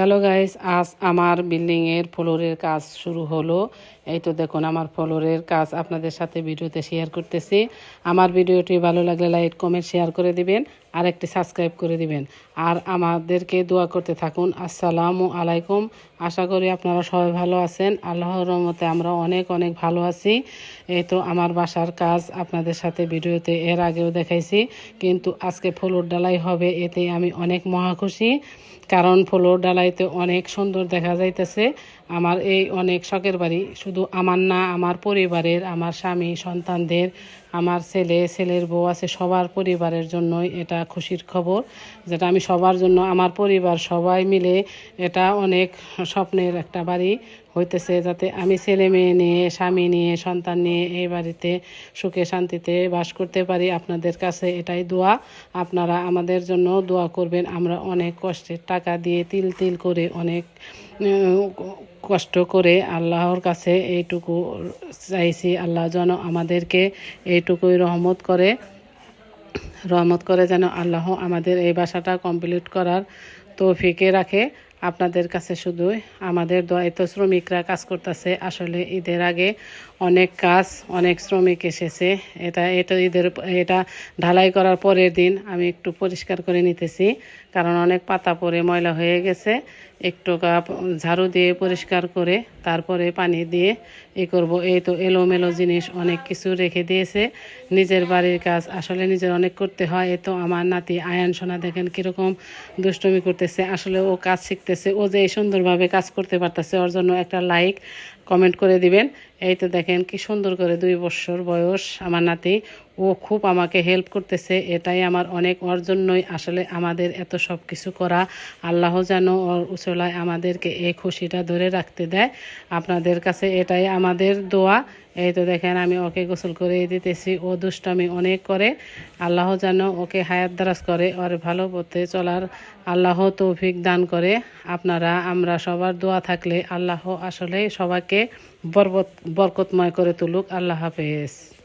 Hello guys আজ আমার বিল্ডিংয়ের ফ্লোরের কাজ শুরু হলো। এই তো দেখুন, আমার ফ্লোরের কাজ আপনাদের সাথে ভিডিওতে শেয়ার করতেছি। আমার ভিডিওটি ভালো লাগলে লাইক কমেন্ট শেয়ার করে দিবেন, আর একটি সাবস্ক্রাইব করে দিবেন। আর আমাদেরকে দোয়া করতে থাকুন। আসসালামু আলাইকুম। আশা করি আপনারা সবাই ভালো আছেন। আল্লাহর রহমতে আমরা অনেক অনেক ভালো আছি। এই তো আমার বাসার কাজ আপনাদের সাথে ভিডিওতে এর আগেও দেখাইছি। কিন্তু আজকে ফ্লোর ডালাই হবে, এতে আমি অনেক মহা খুশি। কারণ ফ্লোর ডালাইতে অনেক সুন্দর দেখা যাইতেছে। আমার এই অনেক শখের বাড়ি, শুধু আমার না, আমার পরিবারের, আমার স্বামী, সন্তানদের, আমার ছেলে, ছেলের বউ আছে, সবার পরিবারের জন্যই এটা খুশির খবর। যেটা আমি সবার জন্য, আমার পরিবার সবাই মিলে এটা অনেক স্বপ্নের একটা বাড়ি। হইতেছে যাতে আমি ছেলে মেয়ে নিয়ে, স্বামী নিয়ে, সন্তান নিয়ে এই বাড়িতে সুখে শান্তিতে বাস করতে পারি। আপনাদের কাছে এটাই দোয়া। আপনারা আমাদের জন্য দোয়া করবেন। আমরা অনেক কষ্টের টাকা দিয়ে তিল তিল করে, অনেক কষ্ট করে আল্লাহর কাছে এইটুকু চাইছি। আল্লাহ যেন আমাদেরকে এইটুকুই রহমত করে রহমত করে যেন আল্লাহ আমাদের এই বাসাটা কমপ্লিট করার তৌফিকে রাখে। আপনাদের কাছে শুধু আমাদের দোয়াই তো শ্রমিকরা কাজ করতেছে, আসলে ঈদের আগে অনেক কাজ, অনেক শ্রমিক এসেছে। এটা এটা ঈদের এটা ঢালাই করার পরের দিন আমি একটু পরিষ্কার করে নিতেছি, কারণ অনেক পাতা পরে ময়লা হয়ে গেছে। একটু কাপ, ঝাড়ু দিয়ে পরিষ্কার করে, তারপরে পানি দিয়ে এ করব। এই তো এলোমেলো জিনিস, অনেক কিছু রেখে দিয়েছে। নিজের বাড়ির কাজ, আসলে নিজের অনেক করতে হয়। এ তো আমার নাতি আয়ান সোনা দেখেন কীরকম দুষ্টমি করতেছে। আসলে ও কাজ শিখতেছে ও যে সুন্দরভাবে কাজ করতে পারতেছে, ওর জন্য একটা লাইক কমেন্ট করে দিবেন। এই তো দেখেন কি সুন্দর করে দুই বছর বয়স আমার নাতি। ও খুব আমাকে হেল্প করতেছে। এটাই আমার অনেক ওর জন্যই আসলে আমাদের এত সব কিছু করা, আল্লাহ যেন ওর উচলায় আমাদেরকে এই খুশিটা ধরে রাখতে দেয়। আপনাদের কাছে এটাই আমাদের দোয়া। এই তো দেখেন, আমি ওকে গোসল করে দিতেছি। ও দুষ্টামি অনেক করে। আল্লাহ যেন ওকে হায়াত দারাজ করে, ওর ভালো পথে চলার আল্লাহ তৌফিক দান করে। আপনারা, আমরা সবার দোয়া থাকলে আল্লাহ আসলে সবাইকে বরবত বরকতময় করে তুলুক। আল্লাহ হাফেজ।